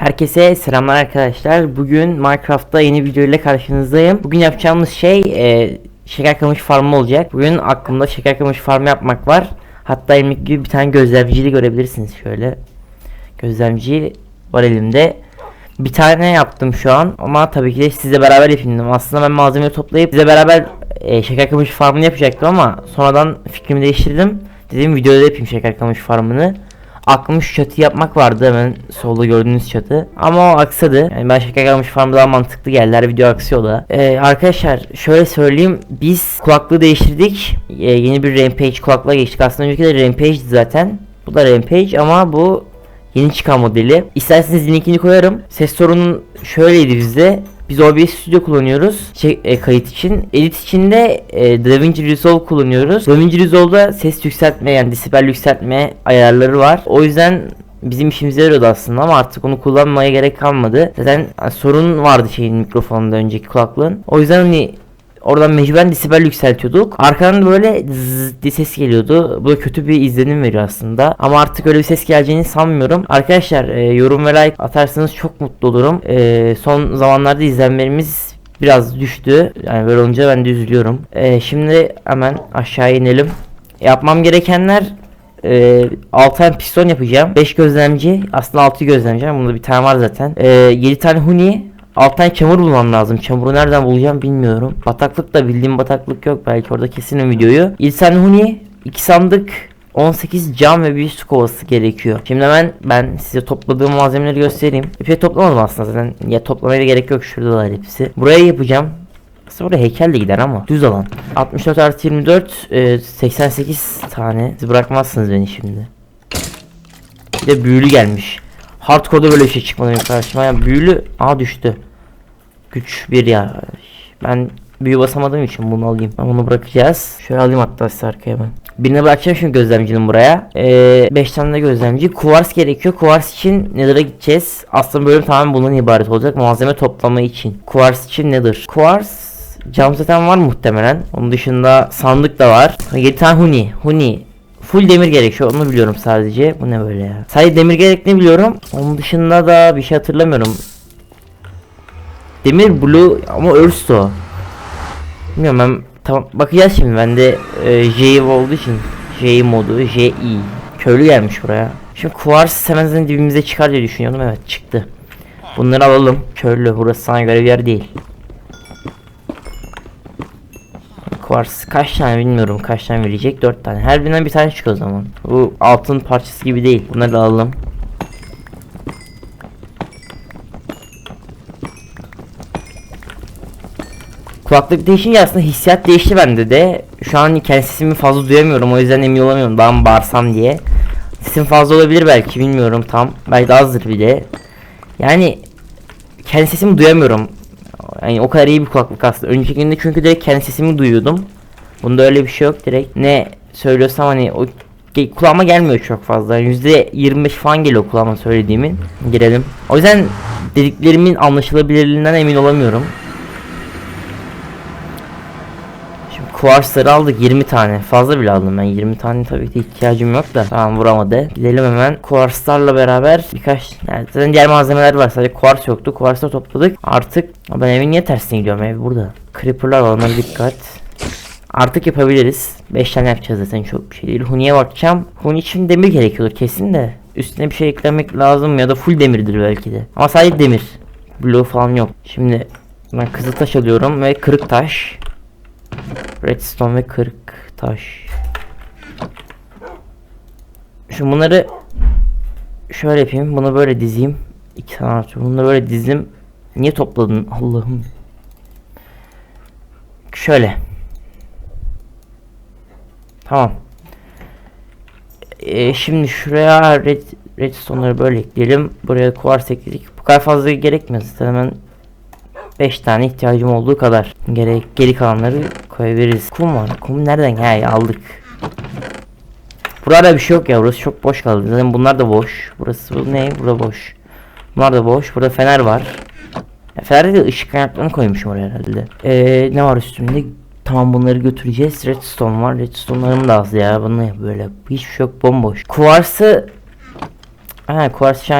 Herkese selamlar arkadaşlar. Bugün Minecraft'ta yeni video ile karşınızdayım. Bugün yapacağımız şey e, şeker kamış farmı olacak. Bugün aklımda şeker kamış farmı yapmak var. Hatta elimdeki gibi bir tane gözlemciyi görebilirsiniz şöyle. Gözlemci var elimde. Bir tane yaptım şu an ama tabii ki de sizle beraber yapayım. Aslında ben malzemeleri toplayıp size beraber e, şeker kamış farmını yapacaktım ama sonradan fikrimi değiştirdim. Dedim videoda yapayım şeker kamış farmını. Aklım şu çatı yapmak vardı hemen solda gördüğünüz çatı. Ama o aksadı. Yani ben şeker kamış farmı daha mantıklı geldi. Her video aksıyor da. Ee, arkadaşlar şöyle söyleyeyim. Biz kulaklığı değiştirdik. Ee, yeni bir Rampage kulaklığa geçtik. Aslında önceki de Rampage'di zaten. Bu da Rampage ama bu Yeni çıkan modeli. İsterseniz linkini koyarım. Ses sorunu şöyleydi bizde. Biz OBS Studio kullanıyoruz şey, e, kayıt için. Edit için de e, DaVinci Resolve kullanıyoruz. DaVinci Resolve'da ses yükseltme yani desibel yükseltme ayarları var. O yüzden bizim işimize yarıyordu aslında ama artık onu kullanmaya gerek kalmadı. Zaten yani sorun vardı şeyin mikrofonunda önceki kulaklığın. O yüzden hani Oradan mecburen desibel yükseltiyorduk. Arkadan böyle zzz diye ses geliyordu. Bu da kötü bir izlenim veriyor aslında. Ama artık öyle bir ses geleceğini sanmıyorum. Arkadaşlar e, yorum ve like atarsanız çok mutlu olurum. E, son zamanlarda izlenmelerimiz biraz düştü. Yani böyle olunca ben de üzülüyorum. E, şimdi hemen aşağı inelim. Yapmam gerekenler e, 6 tane piston yapacağım. 5 gözlemci. Aslında 6 gözlemci. Bunda bir tane var zaten. E, 7 tane huni. Alttan çamur bulmam lazım. Çamuru nereden bulacağım bilmiyorum. Bataklık da bildiğim bataklık yok. Belki orada kesinim videoyu. İlsen Huni 2 sandık 18 cam ve bir su kovası gerekiyor. Şimdi hemen ben size topladığım malzemeleri göstereyim. Şey toplamadım aslında zaten. Ya toplamaya da gerek yok. Şuradalar hepsi. Buraya yapacağım. Aslında buraya heykel de gider ama düz alan. 64 artı 24 e, 88 tane. Siz bırakmazsınız beni şimdi. Bir de büyülü gelmiş. Hardcore'da böyle bir şey çıkmadı benim karşıma. Büyülü Aa düştü. Güç bir ya. Ben büyü basamadığım için bunu alayım. Ben bunu bırakacağız. Şöyle alayım hatta size arkaya ben. Birini bırakacağım şimdi gözlemcinin buraya. 5 ee, tane de gözlemci. Kuvars gerekiyor. Kuvars için Nether'a gideceğiz. Aslında bölüm tamamen bundan ibaret olacak. Malzeme toplama için. Kuvars için Nether. Kuvars cam zaten var muhtemelen. Onun dışında sandık da var. 7 tane huni. Huni Full demir gerekiyor onu biliyorum sadece. Bu ne böyle ya? Sadece demir gerektiğini biliyorum. Onun dışında da bir şey hatırlamıyorum. Demir blue ama örs o. Bilmiyorum ben tamam bakacağız şimdi bende e, J olduğu için J modu J köylü gelmiş buraya. Şimdi kuvars hemen dibimize çıkar diye düşünüyordum evet çıktı. Bunları alalım. Köylü burası sana göre bir yer değil. Kuvars kaç tane bilmiyorum kaç tane verecek 4 tane her birinden bir tane çıkıyor o zaman bu altın parçası gibi değil bunları alalım Kulaklık değişince aslında hissiyat değişti bende de. Şu an kendi sesimi fazla duyamıyorum o yüzden emin olamıyorum daha mı bağırsam diye. Sesim fazla olabilir belki bilmiyorum tam. Belki de azdır bir de. Yani kendi sesimi duyamıyorum. Yani o kadar iyi bir kulaklık aslında. Önceki günde çünkü direkt kendi sesimi duyuyordum. Bunda öyle bir şey yok direkt. Ne söylüyorsam hani o kulağıma gelmiyor çok fazla. Yüzde 25 falan geliyor kulağıma söylediğimin. Girelim. O yüzden dediklerimin anlaşılabilirliğinden emin olamıyorum. Kuarsları aldık 20 tane. Fazla bile aldım ben. 20 tane tabii ki ihtiyacım yok da. Tamam vuramadı. Gidelim hemen. Kuarslarla beraber birkaç yani zaten diğer malzemeler var. Sadece kuars yoktu. Kuarsları topladık. Artık ben evin niye tersine gidiyorum? Ev burada. Creeper'lar var. Onlara dikkat. Artık yapabiliriz. 5 tane yapacağız zaten çok bir şey değil. Huni'ye bakacağım. Huni için demir gerekiyordur kesin de. Üstüne bir şey eklemek lazım ya da full demirdir belki de. Ama sadece demir. Blue falan yok. Şimdi ben kızıl taş alıyorum ve kırık taş. Redstone ve kırık taş. Şu bunları şöyle yapayım. Bunu böyle dizeyim. İki tane artı. Bunu böyle dizdim. Niye topladın Allah'ım? Şöyle. Tamam. Ee, şimdi şuraya red, redstone'ları böyle ekleyelim. Buraya kuvars ekledik. Bu kadar fazla gerekmiyor. Zaten hemen 5 tane ihtiyacım olduğu kadar. Gerek geri kalanları koyabiliriz. Kum var. Kum nereden? He aldık. Burada bir şey yok ya. Burası çok boş kaldı. Zaten bunlar da boş. Burası bu ne? Burada boş. Bunlar da boş. Burada fener var. Ya, Fener'de de ışık kaynaklarını koymuşum oraya herhalde. Ee, ne var üstünde? Tamam bunları götüreceğiz. Redstone var. Redstone'larım da az ya. Bunu böyle hiçbir şey yok. Bomboş. Kuvarsı Ha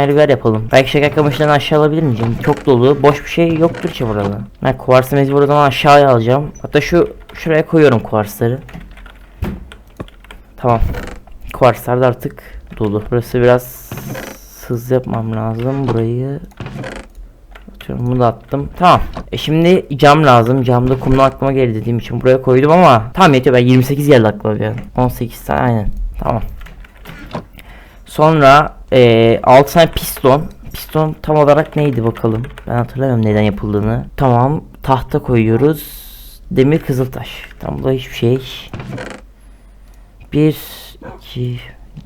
bir yer yapalım. Belki şeker kamışlarını aşağı alabilir miyim? Çok dolu. Boş bir şey yoktur ki burada. Ben kuvarsı mecbur o zaman aşağıya alacağım. Hatta şu şuraya koyuyorum kuvarsları. Tamam. Kuvarslar da artık dolu. Burası biraz hızlı yapmam lazım. Burayı atıyorum. Bunu da attım. Tamam. E şimdi cam lazım. Camda kumlu aklıma geldi dediğim için buraya koydum ama tamam yetiyor. Ben 28 geldi aklıma bir an. 18 tane aynen. Tamam. Sonra e, 6 tane piston. Piston tam olarak neydi bakalım. Ben hatırlamıyorum neden yapıldığını. Tamam. Tahta koyuyoruz. Demir kızıltaş. Tam da hiçbir şey. Bir, iki,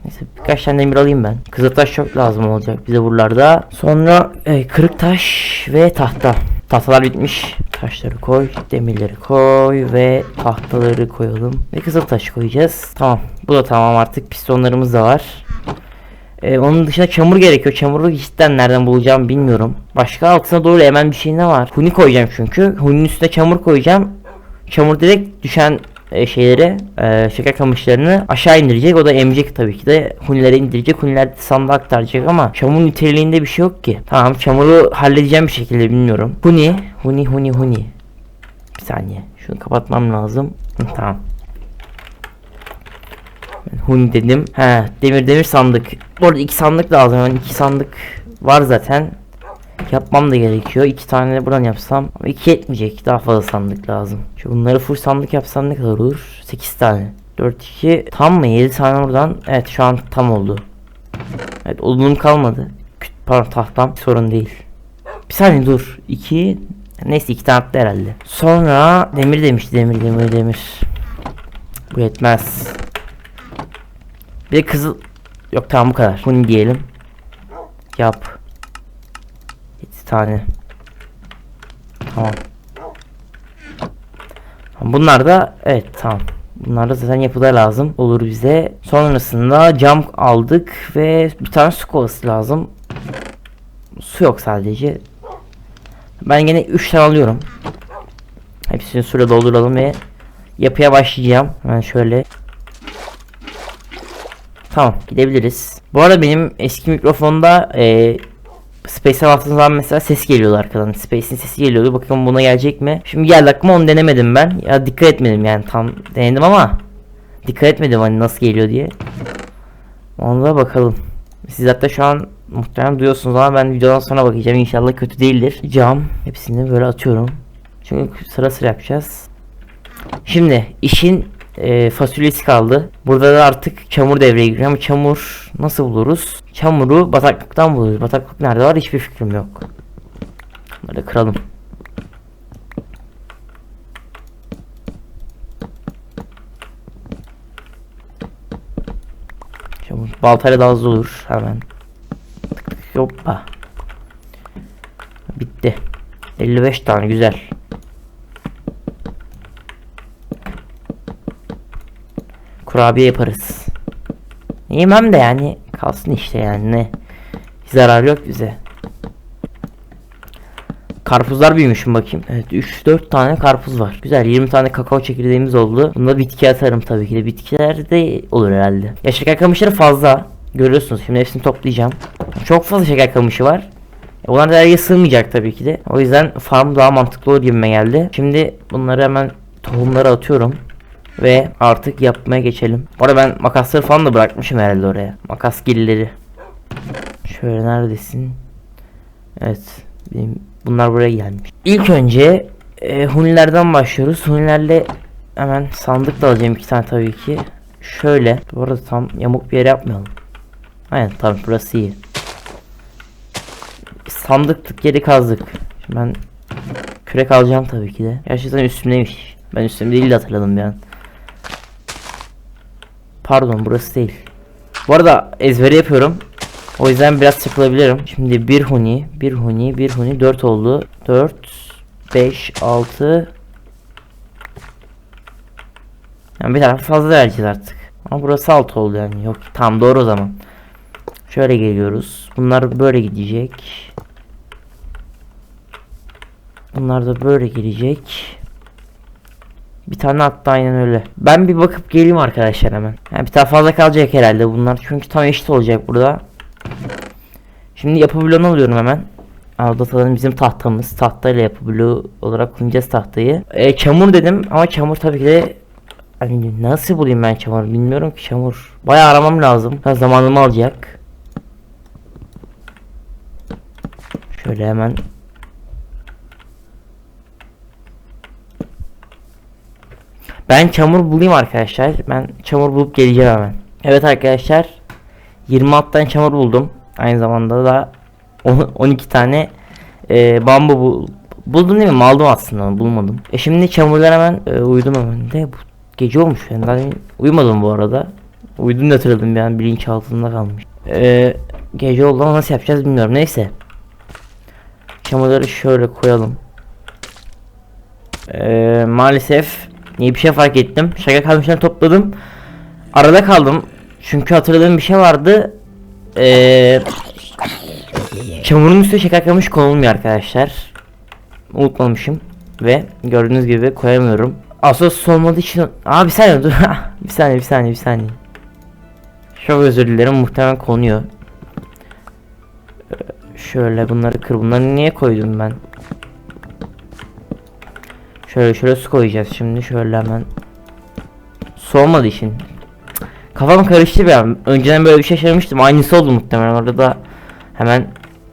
neyse birkaç tane demir alayım ben. Kızıltaş çok lazım olacak bize buralarda. Sonra e, kırık taş ve tahta. Tahtalar bitmiş. Taşları koy, demirleri koy ve tahtaları koyalım. Ve kızıltaş koyacağız. Tamam. Bu da tamam artık pistonlarımız da var. Ee, onun dışında çamur gerekiyor. Çamuru cidden nereden bulacağım bilmiyorum. Başka altına doğru hemen bir şey ne var? Huni koyacağım çünkü. Huninin üstüne çamur koyacağım. Çamur direkt düşen e, şeyleri, e, şeker kamışlarını aşağı indirecek. O da emecek tabii ki de. Hunilere indirecek. Huniler sandığa aktaracak ama çamur niteliğinde bir şey yok ki. Tamam çamuru halledeceğim bir şekilde bilmiyorum. Huni, huni, huni, huni. Bir saniye. Şunu kapatmam lazım. Tamam. Huni dedim. He, demir demir sandık. Bu arada iki sandık lazım. Yani iki sandık var zaten. Yapmam da gerekiyor. İki tane de buradan yapsam. Ama iki yetmeyecek. Daha fazla sandık lazım. Şu bunları full sandık yapsam ne kadar olur? 8 tane. 4 2 tam mı? 7 tane buradan. Evet şu an tam oldu. Evet odunum kalmadı. Pardon tahtam sorun değil. Bir saniye dur. 2 Neyse iki tane attı herhalde. Sonra demir demişti demir demir demir. Bu yetmez. Bir kızıl Yok tamam bu kadar. Bunu diyelim. Yap. 7 tane. Tamam. Bunlar da evet tamam. Bunlar da zaten yapıda lazım olur bize. Sonrasında cam aldık ve bir tane su kovası lazım. Su yok sadece. Ben gene 3 tane alıyorum. Hepsini suyla dolduralım ve yapıya başlayacağım. Hemen şöyle Tamam gidebiliriz. Bu arada benim eski mikrofonda e, Space'e baktığım zaman mesela ses geliyordu arkadan. Space'in sesi geliyordu. Bakalım buna gelecek mi? Şimdi geldi aklıma onu denemedim ben. Ya dikkat etmedim yani tam denedim ama dikkat etmedim hani nasıl geliyor diye. Ona da bakalım. Siz hatta şu an muhtemelen duyuyorsunuz ama ben videodan sonra bakacağım. İnşallah kötü değildir. Cam hepsini böyle atıyorum. Çünkü sıra sıra yapacağız. Şimdi işin e, fasulyesi kaldı. Burada da artık çamur devreye giriyor ama çamur nasıl buluruz? Çamuru bataklıktan buluruz. Bataklık nerede var hiçbir fikrim yok. Bunları kıralım. Çamur baltayla daha hızlı olur hemen. Tık tık hoppa. Bitti. 55 tane güzel. Kurabiye yaparız. Yemem de yani kalsın işte yani ne. Zarar yok bize. Karpuzlar büyümüşüm bakayım. Evet 3-4 tane karpuz var. Güzel 20 tane kakao çekirdeğimiz oldu. Bunda bitki atarım tabii ki de. Bitkiler de olur herhalde. Ya şeker kamışları fazla. Görüyorsunuz şimdi hepsini toplayacağım. Çok fazla şeker kamışı var. E, Onlar da araya sığmayacak tabii ki de. O yüzden farm daha mantıklı olur gibime geldi. Şimdi bunları hemen tohumları atıyorum. Ve artık yapmaya geçelim. Bu arada ben makasları falan da bırakmışım herhalde oraya. Makas gilleri. Şöyle neredesin? Evet. Benim, bunlar buraya gelmiş. İlk önce e, hunilerden başlıyoruz. Hunilerle hemen sandık da alacağım iki tane tabii ki. Şöyle. Bu arada tam yamuk bir yere yapmayalım. Aynen tamam burası iyi. Sandıktık yeri kazdık. Şimdi ben kürek alacağım tabii ki de. Gerçekten üstümdeymiş. Ben üstümde değil de hatırladım bir an. Pardon burası değil. Bu arada ezbere yapıyorum. O yüzden biraz çakılabilirim. Şimdi bir huni, bir huni, bir huni 4 oldu. 4 5 6 Yani bir taraf fazla vereceğiz artık. Ama burası 6 oldu yani. Yok tam doğru o zaman. Şöyle geliyoruz. Bunlar böyle gidecek. Bunlar da böyle gelecek. Bir tane hatta aynen öyle. Ben bir bakıp geleyim arkadaşlar hemen. Yani bir tane fazla kalacak herhalde bunlar. Çünkü tam eşit olacak burada. Şimdi yapı bloğunu alıyorum hemen. Sanırım bizim tahtamız. Tahtayla yapı bloğu olarak kullanacağız tahtayı. E, çamur dedim ama çamur tabii ki de hani nasıl bulayım ben çamur bilmiyorum ki çamur. Bayağı aramam lazım. Ha, zamanımı alacak. Şöyle hemen Ben çamur bulayım arkadaşlar. Ben çamur bulup geleceğim hemen. Evet arkadaşlar. 26 tane çamur buldum. Aynı zamanda da on- 12 tane e, bambu bul- buldum değil mi? Aldım aslında bulmadım. E şimdi çamurlar hemen e, uyudum hemen de bu gece olmuş ben daha demin uyumadım bu arada. Uyudum da hatırladım an bilinç altında kalmış. E, gece oldu ama nasıl yapacağız bilmiyorum. Neyse. Çamurları şöyle koyalım. E, maalesef iyi bir şey fark ettim. Şaka kalmışlarını topladım. Arada kaldım. Çünkü hatırladığım bir şey vardı. Eee Çamurun üstüne şeker kamış konulmuyor arkadaşlar. Unutmamışım. Ve gördüğünüz gibi koyamıyorum. Asos olmadığı için... Aa bir saniye dur. bir saniye bir saniye bir saniye. Çok özür dilerim muhtemelen konuyor. Ee, Şöyle bunları kır. Bunları niye koydum ben? Şöyle şöyle su koyacağız şimdi. Şöyle hemen. Su olmadığı için. Kafam karıştı bir an. Önceden böyle bir şey yaşamıştım. Aynısı oldu muhtemelen. Orada da hemen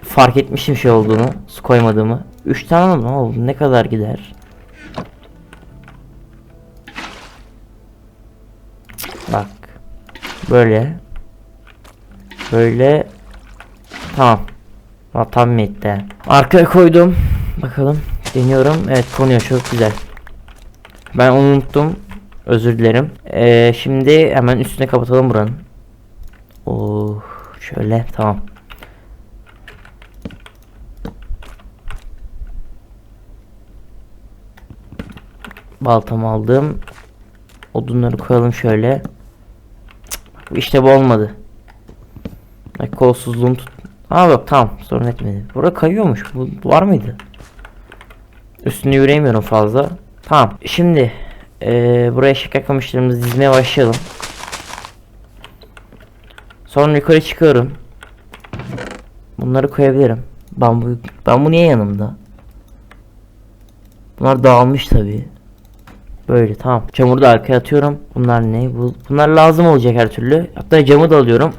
fark etmiştim şey olduğunu. Su koymadığımı. 3 tane oldu. ama Ne kadar gider? Bak. Böyle. Böyle. Tamam. Tam etti. Arkaya koydum. Bakalım. Deniyorum. Evet konuyor çok güzel. Ben unuttum. Özür dilerim. Ee, şimdi hemen üstüne kapatalım buranın. Oh, şöyle tamam. Baltamı aldım. Odunları koyalım şöyle. Cık, İşte bu olmadı. Kolsuzluğum tut. Aa bak tamam sorun etmedi. Burada kayıyormuş. Bu var mıydı? Üstüne yürüyemiyorum fazla. Tamam. Şimdi eee, buraya şeker kamışlarımızı dizmeye başlayalım. Sonra yukarı çıkıyorum. Bunları koyabilirim. Bambu, bambu niye yanımda? Bunlar dağılmış tabii. Böyle tamam. Çamuru da arkaya atıyorum. Bunlar ne? Bu, bunlar lazım olacak her türlü. Hatta camı da alıyorum.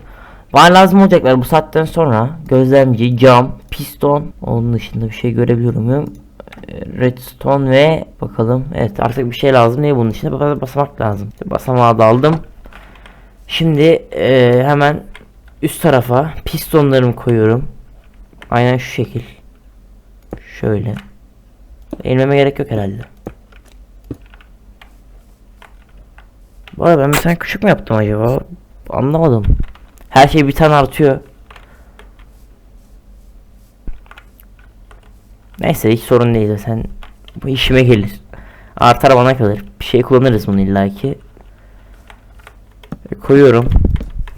Bana lazım olacaklar bu saatten sonra. Gözlemci, cam, piston. Onun dışında bir şey görebiliyorum muyum? Redstone ve bakalım. Evet artık bir şey lazım. Ne bunun? Bas- Basamak lazım. Basamağı da aldım. Şimdi eee, hemen üst tarafa pistonlarımı koyuyorum. Aynen şu şekil. Şöyle. Eğilmeme gerek yok herhalde. Bu arada ben bir tane küçük mü yaptım acaba? Anlamadım. Her şey bir tane artıyor. Neyse hiç sorun değil sen bu işime gelir. Artar bana kalır. Bir şey kullanırız bunu illaki. E, Koyuyorum.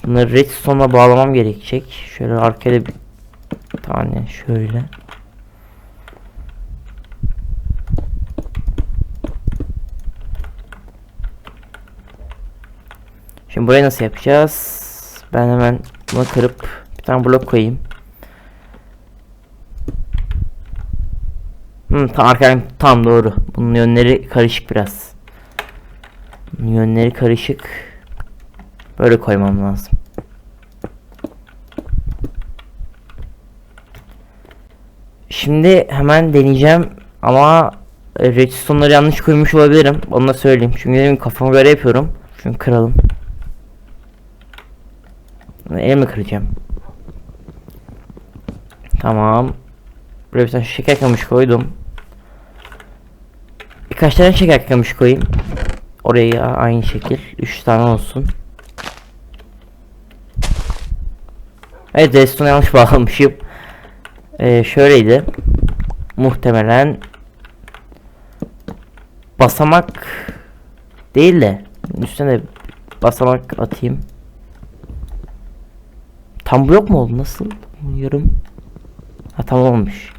Bunları redstone'la bağlamam gerekecek. Şöyle arkaya bir tane şöyle. Şimdi burayı nasıl yapacağız? Ben hemen bunu kırıp bir tane blok koyayım. Hmm, tam doğru. Bunun yönleri karışık biraz. Bunun yönleri karışık. Böyle koymam lazım. Şimdi hemen deneyeceğim ama e, redstone'ları yanlış koymuş olabilirim. Onu da söyleyeyim. Çünkü benim kafama göre yapıyorum. Şunu kıralım. Elimi kıracağım. Tamam. Buraya bir tane şeker kamış koydum. Birkaç tane şeker kamış koyayım. Oraya aynı şekil. 3 tane olsun. Evet redstone yanlış bağlamışım. Ee, şöyleydi. Muhtemelen basamak değil de üstüne de basamak atayım. Tam blok mu oldu nasıl? Yarım. Ha tamam olmuş.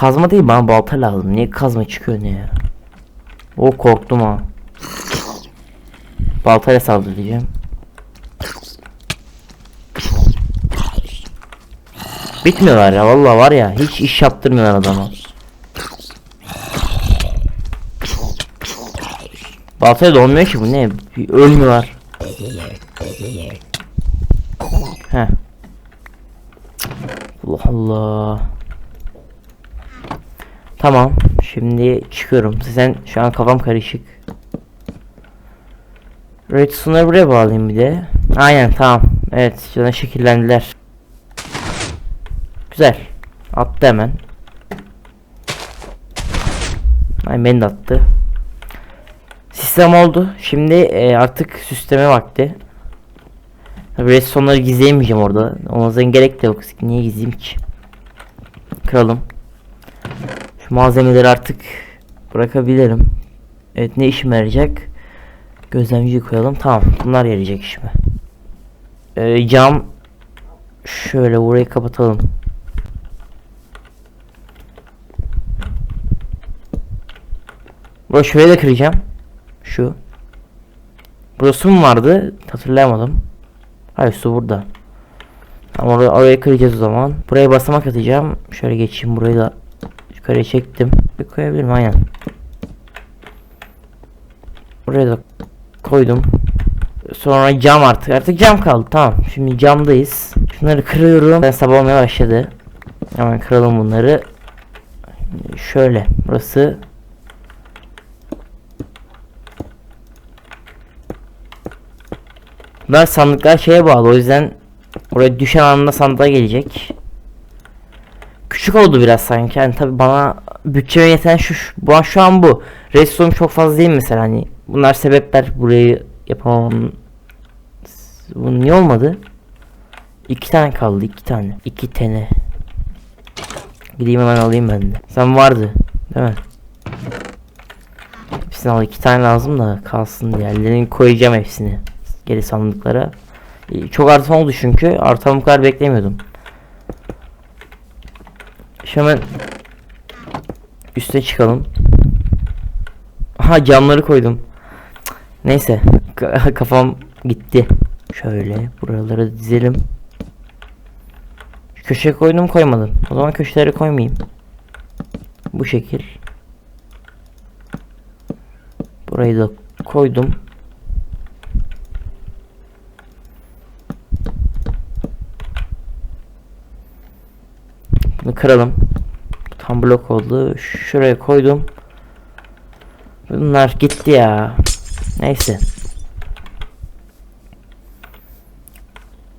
Kazma değil bana balta lazım. Niye kazma çıkıyor ne ya? O korktum ha. Baltayla saldıracağım. bitmiyorlar ya vallahi var ya hiç iş yaptırmıyorlar adama. Baltaya da olmuyor ki bu ne? Ölmüyorlar. Heh. Allah Allah. Tamam. Şimdi çıkıyorum. Sen şu an kafam karışık. Redstone'ları buraya bağlayayım bir de. Aynen tamam. Evet şuradan şekillendiler. Güzel. Attı hemen. Ay beni de attı. Sistem oldu. Şimdi e, artık süsleme vakti. Tabii redstone'ları gizleyemeyeceğim orada. Olmazdan gerek de yok. Niye gizleyeyim ki? Kıralım. Malzemeleri artık bırakabilirim. Evet ne işime yarayacak? Gözlemciyi koyalım. Tamam bunlar yarayacak işime. Ee, cam şöyle burayı kapatalım. Burayı şöyle de kıracağım. Şu. Burası mı vardı? Hatırlayamadım. Hayır su burada. Tamam oraya, oraya kıracağız o zaman. Buraya basamak atacağım. Şöyle geçeyim burayı da yukarıya çektim. Bir koyabilirim aynen. Buraya da koydum. Sonra cam artık. Artık cam kaldı. Tamam. Şimdi camdayız. Şunları kırıyorum. Ben sabah olmaya başladı. Hemen kıralım bunları. Şöyle. Burası Bunlar sandıklar şeye bağlı o yüzden oraya düşen anında sandığa gelecek. Küçük oldu biraz sanki yani tabi bana bütçeme yeten şu, bu şu an bu. Redstone çok fazla değil mesela hani bunlar sebepler burayı yapamam. Bu niye olmadı? İki tane kaldı iki tane. iki tane. Gideyim hemen alayım ben de. Sen vardı değil mi? Hepsini al iki tane lazım da kalsın diğerlerini koyacağım hepsini geri sandıklara. Çok artan oldu çünkü. Artan bu kadar beklemiyordum. Şimdi hemen üste çıkalım. Ha camları koydum. Neyse Ka- kafam gitti. Şöyle buraları dizelim. Şu Köşeye koydum koymadım. O zaman köşeleri koymayayım. Bu şekil. Burayı da koydum. Bunu kıralım. Tam blok oldu. Şuraya koydum. Bunlar gitti ya. Neyse.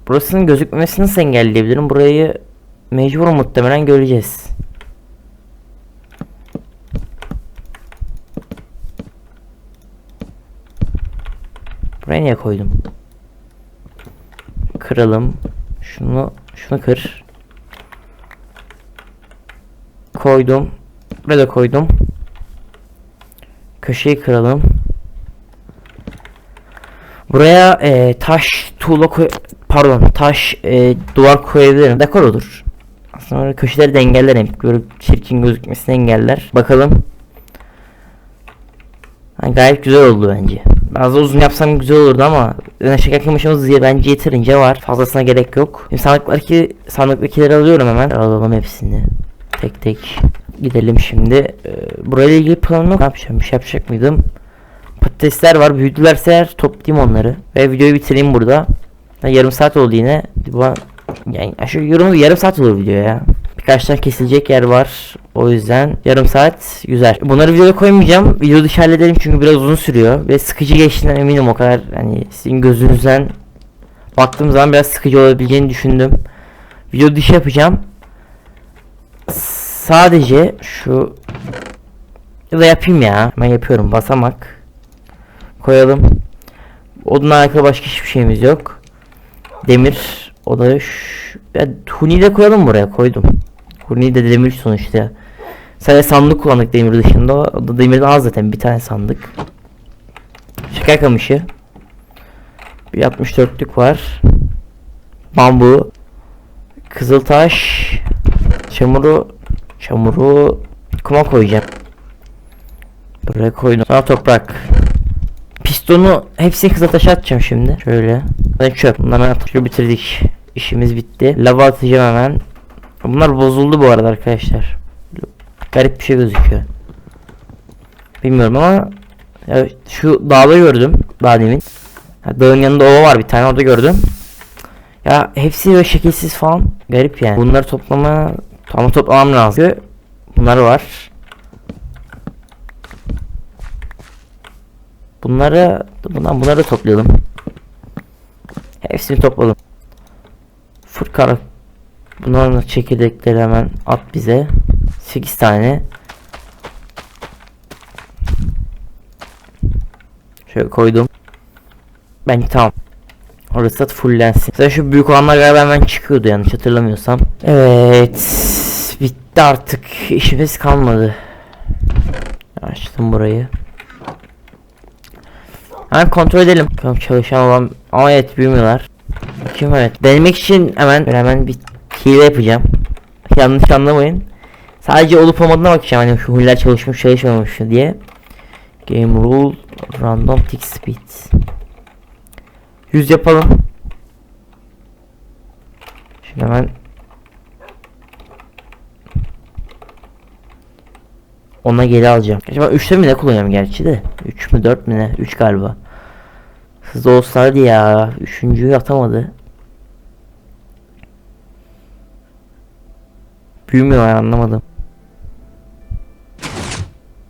Burasının gözükmemesini nasıl engelleyebilirim? Burayı mecbur muhtemelen göreceğiz. Buraya niye koydum? Kıralım. Şunu şunu kır. Koydum. Da koydum. Köşeyi kıralım. Buraya e, taş tuğla koy pardon taş e, duvar koyabilirim. Dekor olur. Aslında böyle köşeleri de engellerim. Böyle çirkin gözükmesini engeller. Bakalım. Ha, gayet güzel oldu bence. Biraz uzun yapsam güzel olurdu ama şeker kamışımız diye bence yeterince var. Fazlasına gerek yok. Şimdi sandıktaki sandıktakileri alıyorum hemen. Alalım hepsini. Tek tek gidelim şimdi. Ee, burayla ilgili planım yok. Ne yapacağım? Bir şey yapacak mıydım? Patatesler var. Büyüdülerse eğer toplayayım onları. Ve videoyu bitireyim burada. Ha, yarım saat oldu yine. Yani aşağı yorumu yarım saat olur video ya. Birkaç tane kesilecek yer var. O yüzden yarım saat güzel. Bunları videoya koymayacağım. Video dışı halledelim çünkü biraz uzun sürüyor. Ve sıkıcı geçtiğinden eminim o kadar. Hani sizin gözünüzden baktığım zaman biraz sıkıcı olabileceğini düşündüm. Video dışı yapacağım. Sadece şu ya da yapayım ya. Ben yapıyorum. Basamak koyalım. Odunla alakalı başka hiçbir şeyimiz yok. Demir o da şu, huni de koyalım buraya koydum. Huni de demir sonuçta. Sadece sandık kullandık demir dışında. O da demirden az zaten bir tane sandık. Şeker kamışı. Bir 64'lük var. Bambu. Kızıltaş. Çamuru. Çamuru kuma koyacağım. Buraya koydum. Sonra toprak. Pistonu hepsini kızıltaşa atacağım şimdi. Şöyle. Ben çöp. Bunları atıp bitirdik. İşimiz bitti. Lava atacağım hemen. Bunlar bozuldu bu arada arkadaşlar. Garip bir şey gözüküyor. Bilmiyorum ama ya şu dağda gördüm daha demin. Dağın yanında ova var bir tane orada gördüm. Ya hepsi böyle şekilsiz falan. Garip yani. Bunları toplama ama toplamam lazım. Bunlar var. Bunları bundan bunları toplayalım. Hepsini topladım. Fırkara Bunların çekirdekleri hemen at bize. 8 tane. Şöyle koydum. Bence tamam. Orası da fullensin. Zaten şu büyük olanlar galiba hemen çıkıyordu yanlış hatırlamıyorsam. Evet. Bitti artık. İşimiz kalmadı. Açtım burayı. Hemen kontrol edelim. Bakalım çalışan olan ama evet büyümüyorlar. Bakayım evet. Denemek için hemen hemen bir hile yapacağım. Yanlış anlamayın. Sadece olup olmadığına bakacağım hani şu huller çalışmış çalışmamış mı diye. Game rule random tick speed. 100 yapalım. Şimdi hemen ona geri alacağım. Acaba 3'te mi ne kullanıyorum gerçi de? 3 mü 4 mü ne? 3 galiba. Hızlı olsaydı ya. Üçüncüyü atamadı. Büyümüyor yani anlamadım.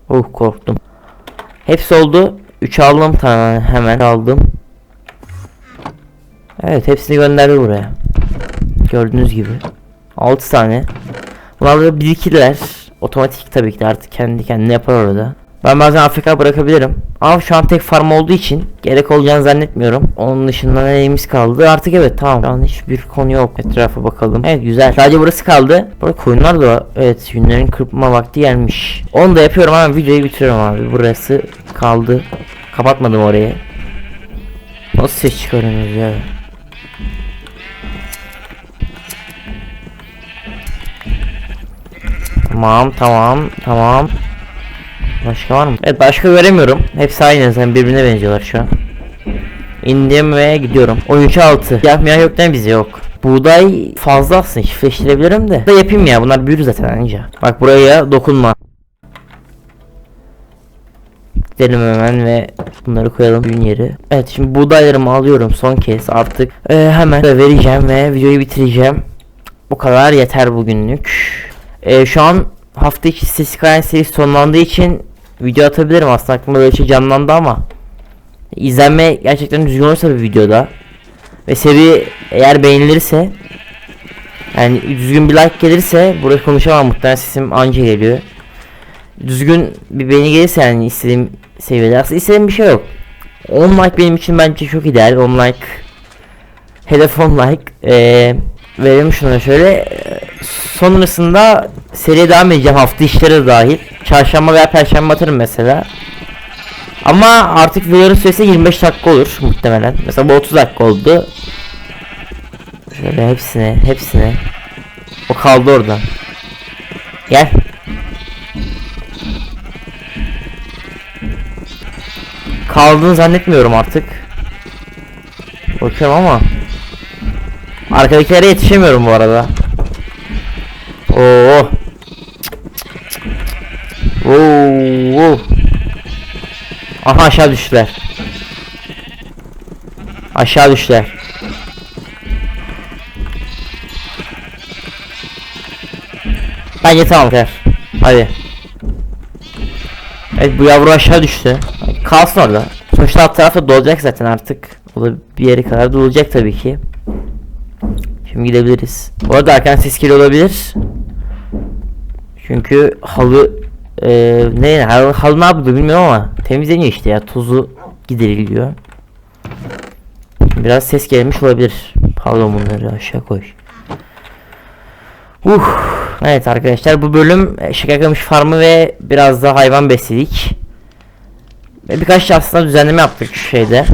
Oh korktum. Hepsi oldu. 3 aldım tane hemen aldım. Evet hepsini gönderdi buraya. Gördüğünüz gibi. 6 tane. Bunlar da birikirler. Otomatik tabii ki de artık kendi kendine yapar orada. Ben bazen Afrika bırakabilirim. Ama şu an tek farm olduğu için gerek olacağını zannetmiyorum. Onun dışında neyimiz kaldı? Artık evet tamam. Şu an hiçbir konu yok. Etrafa bakalım. Evet güzel. Sadece burası kaldı. Burada koyunlar da var. Evet yünlerin kırpma vakti gelmiş. Onu da yapıyorum ama videoyu bitiriyorum abi. Burası kaldı. Kapatmadım orayı. Nasıl ses çıkarıyorsunuz ya? Tamam tamam tamam. Başka var mı? Evet başka göremiyorum. Hepsi aynı zaten birbirine benziyorlar şu an. İndim ve gidiyorum. 13'e 6. Yapmayan yok değil bize yok. Buğday fazla aslında çiftleştirebilirim de. Da yapayım ya bunlar büyür zaten anca. Bak buraya dokunma. Gidelim hemen ve bunları koyalım gün yeri. Evet şimdi buğdaylarımı alıyorum son kez artık. Ee, hemen vereceğim ve videoyu bitireceğim. Bu kadar yeter bugünlük. Ee, şu an hafta içi Skyline serisi sonlandığı için video atabilirim. Aslında aklımda böyle şey canlandı ama izlenme gerçekten düzgün olursa bir videoda ve seri eğer beğenilirse yani düzgün bir like gelirse burada konuşamam. Muhtemelen sesim anca geliyor. Düzgün bir beğeni gelirse yani istediğim seviyede. Aslında istediğim bir şey yok. 10 like benim için bence çok ideal. 10 like hedef 10 like. Ee, verelim şuna şöyle. Sonrasında seriye devam edeceğim hafta işleri dahil. Çarşamba veya perşembe atarım mesela. Ama artık videonun süresi 25 dakika olur muhtemelen. Mesela bu 30 dakika oldu. Şöyle hepsine hepsine. O kaldı orada. Gel. Kaldığını zannetmiyorum artık. Bakıyorum ama arkadakilere yetişemiyorum bu arada Oo. Oo. Aha aşağı düştüler. Aşağı düştüler. Bence tamam yeter. Hadi. Evet bu yavru aşağı düştü. Kalsın orada. Sonuçta alt tarafta dolacak zaten artık. O da bir yere kadar dolacak tabii ki. Şimdi gidebiliriz. Bu arada arkadan ses geliyor olabilir. Çünkü halı e, ne halı, halı ne yapıldı bilmiyorum ama temizleniyor işte ya tozu gideriliyor. Biraz ses gelmiş olabilir. Pardon bunları aşağı koy. Uh, evet arkadaşlar bu bölüm şeker farmı ve biraz da hayvan besledik. Ve birkaç aslında düzenleme yaptık şu şeyde.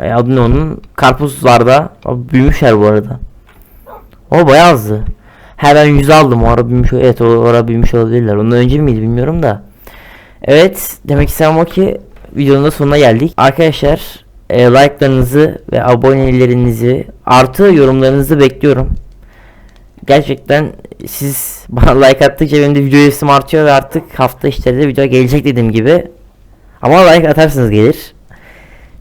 E, adı ne onun? Karpuzlarda. Abi, büyümüşler bu arada. O bayağı azdı. He ben 100 aldım o ara büyümüş evet o ara büyümüş olabilirler. Ondan önce miydi bilmiyorum da. Evet demek istemem o ki videonun da sonuna geldik. Arkadaşlar e, like'larınızı ve abonelerinizi artı yorumlarınızı bekliyorum. gerçekten siz bana like attıkça benim de video isim artıyor ve artık hafta içleri de video gelecek dediğim gibi. Ama like atarsanız gelir.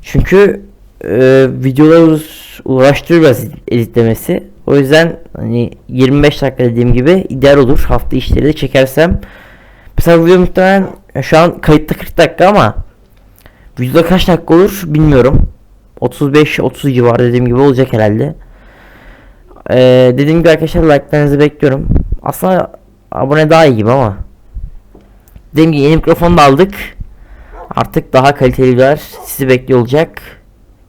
Çünkü e, videolar uğraştırıyor biraz editlemesi. O yüzden hani 25 dakika dediğim gibi ideal olur. Hafta işleri de çekersem. Mesela video muhtemelen şu an kayıtta 40 dakika ama videoda kaç dakika olur bilmiyorum. 35-30 civarı dediğim gibi olacak herhalde. Ee, dediğim gibi arkadaşlar like'larınızı bekliyorum. Aslında abone daha iyi gibi ama. Dediğim gibi yeni mikrofonu da aldık. Artık daha kaliteli videolar sizi bekliyor olacak.